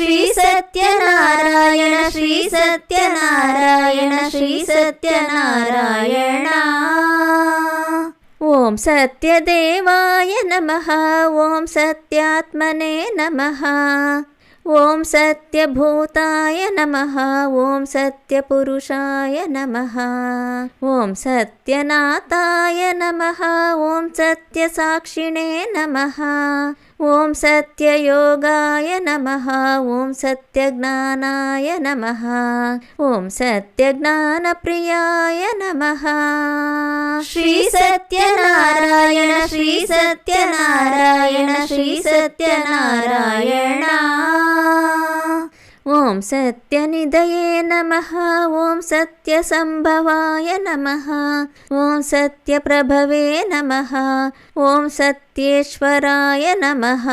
శ్రీ సత్యనారాయణ శ్రీ సత్యనారాయణ శ్రీ సత్యనారాయణ. ఓం సత్యదేవాయ నమ ఓం సత్యాత్మనే నమ. ఓం సత్యభూతాయ నమ ఓం సత్యపురుషాయ నమ. ఓం సత్యనాథాయ నమ ఓం సత్యసాక్షిణే నమ. ॐ सत्ययोगाय नमः ॐ सत्यज्ञानाय नमः ॐ सत्यज्ञानप्रियाय नमः। श्रीसत्यनारायण श्रीसत्यनारायण श्रीसत्यनारायण सत्यनिधये नमः ॐ सत्यसम्भवाय नमः ॐ सत्यप्रभवे नमः ॐ सत्येश्वराय नमः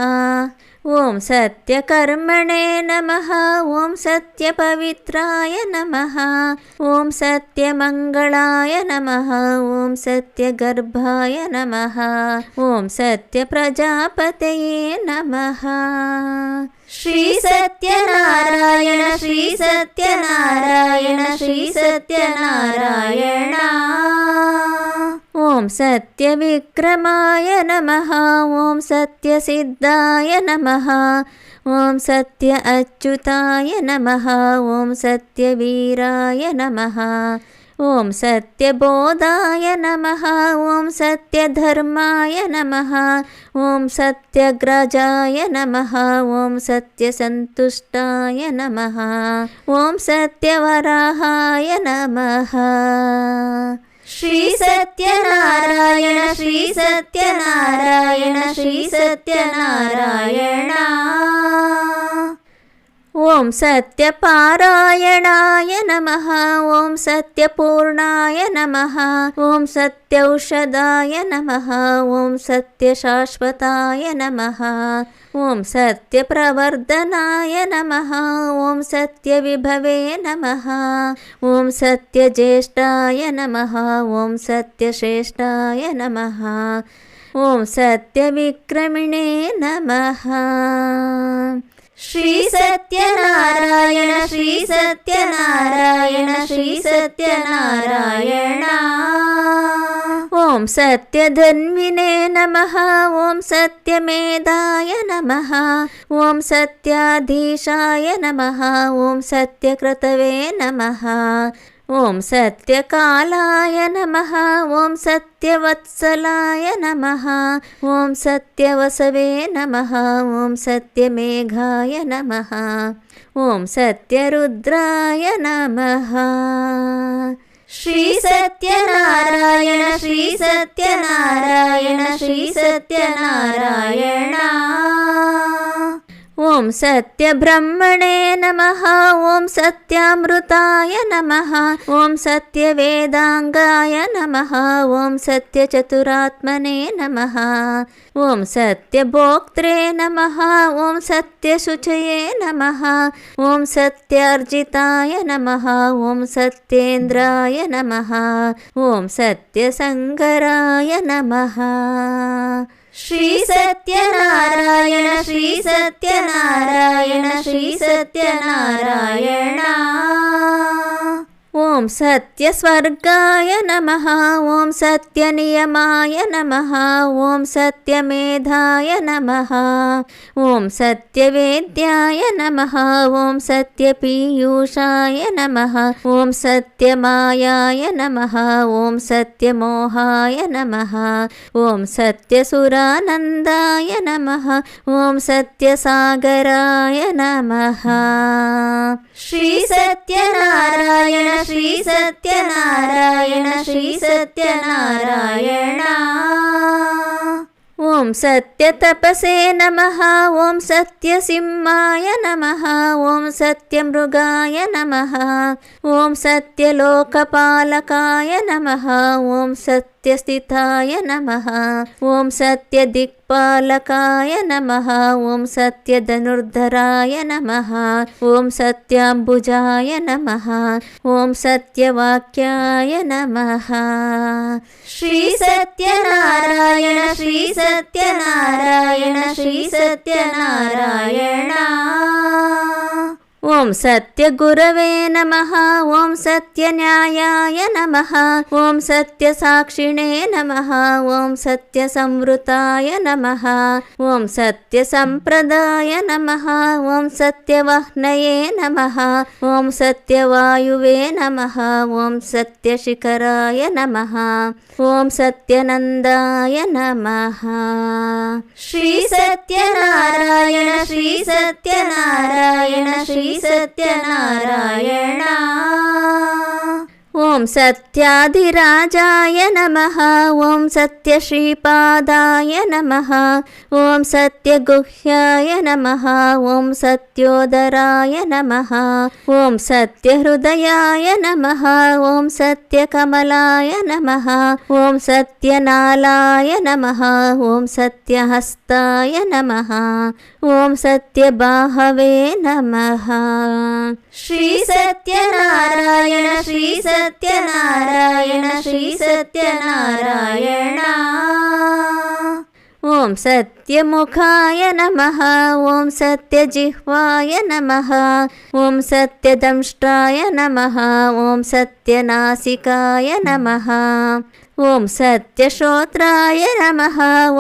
ॐ सत्यकर्मणे नमः ॐ सत्यपवित्राय नमः ॐ सत्यमङ्गलाय नमः ॐ सत्यगर्भाय नमः ॐ सत्यप्रजापतये नमः। श्रीसत्यनारायण श्रीसत्यनारायण श्रीसत्यनारायण ॐ सत्यविक्रमाय नमः। ॐ सत्यसिद्धाय नमः। ॐ सत्य अच्युताय नमः। ॐ सत्यवीराय नमः। ॐ सत्यबोधाय नमः। ॐ सत्यधर्माय नमः। ॐ सत्यग्रजाय नमः। ॐ सत्यसन्तुष्टाय नमः। ॐ सत्यवराहाय नमः। श्रीसत्यनारायण श्रीसत्यनारायण श्रीसत्यनारायण ॐ सत्यपारायणाय नमः ॐ सत्यपूर्णाय नमः ॐ सत्यौषधाय नमः ॐ सत्यशाश्वताय नमः ॐ सत्यप्रवर्धनाय नमः। ॐ सत्यविभवे नमः। ॐ सत्यज्येष्ठाय नमः। ॐ सत्यश्रेष्ठाय नमः। ॐ सत्यविक्रमिणे नमः। श्रीसत्यनारायण श्रीसत्यनारायण श्रीसत्यनारायण ఓం సత్యధన్వినే నమ ఓం సత్యమేధాయ నమ ఓం సత్యాధీశాయ నమ ఓం సత్యకృతవే నమ ఓం సత్యకాలాయ నమ ఓం సత్యవత్సలాయ నమ ఓం సత్యవసవే నమ ఓం సత్యమేఘాయ నమ ఓం సత్యరుద్రాయ నమ. ಶ್ರೀ ಸತ್ಯನಾರಾಯಣ ಶ್ರೀ ಸತ್ಯನಾರಾಯಣ ಶ್ರೀ ಸತ್ಯನಾರಾಯಣ ॐ सत्यब्रह्मणे नमः ॐ सत्यामृताय नमः ॐ सत्यवेदाङ्गाय नमः ॐ सत्यचतुरात्मने नमः ॐ सत्यभोक्त्रे नमः ॐ सत्यशुचये नमः ॐ सत्यार्जिताय नमः ॐ सत्येन्द्राय नमः ॐ सत्यसङ्गराय नमः ശ്രീ സത്യനാരായണ ശ്രീ സത്യനാരായണ ശ്രീ സത്യനാരായണ. ॐ सत्यस्वर्गाय नमः ॐ सत्यनियमाय नमः ॐ सत्यमेधाय नमः ॐ सत्यवेद्याय नमः ॐ सत्यपीयूषाय नमः ॐ सत्यमायाय नमः ॐ सत्यमोहाय नमः ॐ सत्यसुरानन्दाय नमः ॐ सत्यसागराय नमः। श्रीसत्यनारायण సత్యనారాయణ శ్రీ సత్యనారాయణ. ఓం సత్య తపసే నమ ఓం సత్య సింహాయ నమ ఓం సత్య మృగాయ నమ ఓం సత్యలోకపాలకాయ నమ ఓం సత్య सत्यस्थिताय नमः। ॐ सत्यदिक्पालकाय नमः। ॐ सत्यधनुर्धराय नमः। ॐ सत्याम्बुजाय नमः। ॐ सत्यवाक्याय नमः। श्रीसत्यनारायण श्रीसत्यनारायण श्रीसत्यनारायण ఓం సత్యగురవే నమ ఓం సత్యన్యాయాయ నమ ఓం సత్యసాక్షిణే నమ ఓం సత్యసంవృతాయ నమ ఓం సత్యసంప్రదాయ నమ ఓం సత్యవహ్నయే నమ ఓం సత్యవాయువే నమ ఓం సత్యశిఖరాయ నమ ఓం సత్యనందాయ నమ. శ్రీ సత్యనారాయణ శ్రీ సత్యనారాయణ శ్రీ സത്യനാരായണ. ॐ सत्याधिराजाय नमः। ॐ सत्यश्रीपादाय नमः। ॐ सत्यगुह्याय नमः। ॐ सत्योदराय नमः। ॐ सत्यहृदयाय नमः। ॐ सत्यकमलाय नमः। ॐ सत्यनालाय नमः। ॐ सत्यहस्ताय नमः। ॐ सत्यबाहवे नमः। श्रीसत्यनारायण சத்யநாராயண ஸ்ரீ சத்யநாராயண. ஓம் சத்யமுகாய நம ஓம் சத்யஜிஹ்வாய நம ஓம் சத்யதம்ஷ்டாய நம ஓம் சத்யநாசிகாய நம ఓం సత్యశ్రోత్రాయ నమ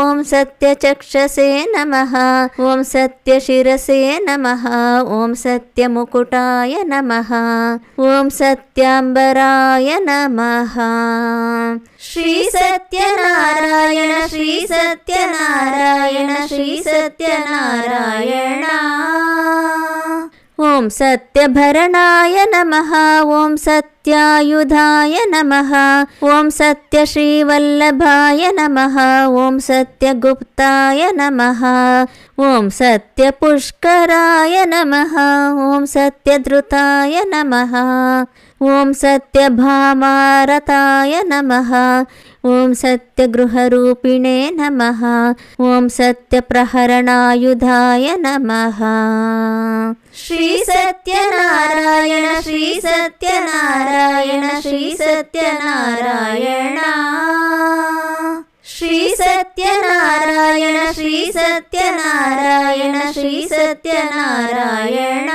ఓం సత్యచక్షసే నమ ఓం సత్యశిరసే నమ ఓం సత్యముకుటాయ నమ ఓం సత్యాంబరాయ నమ శ్రీ సత్యనారాయణ శ్రీ సత్యనారాయణ శ్రీ సత్యనారాయణ ఓం సత్యభరణాయ నమ. ఓం సత్యాయుధాయ నమ. ఓం సత్యశ్రీవల్లభాయ నమ. ఓం సత్యగుప్తాయ నమ. ఓం సత్యపుష్కరాయ నమ. ఓం సత్యధృతాయ నమ. ॐ सत्यभामारताय नमः। ॐ सत्यगृहरूपिणे नमः। ॐ सत्यप्रहरणायुधाय नमः। श्रीसत्यनारायण श्रीसत्यनारायण श्रीसत्यनारायण श्रीसत्यनारायण श्रीसत्यनारायण श्रीसत्यनारायण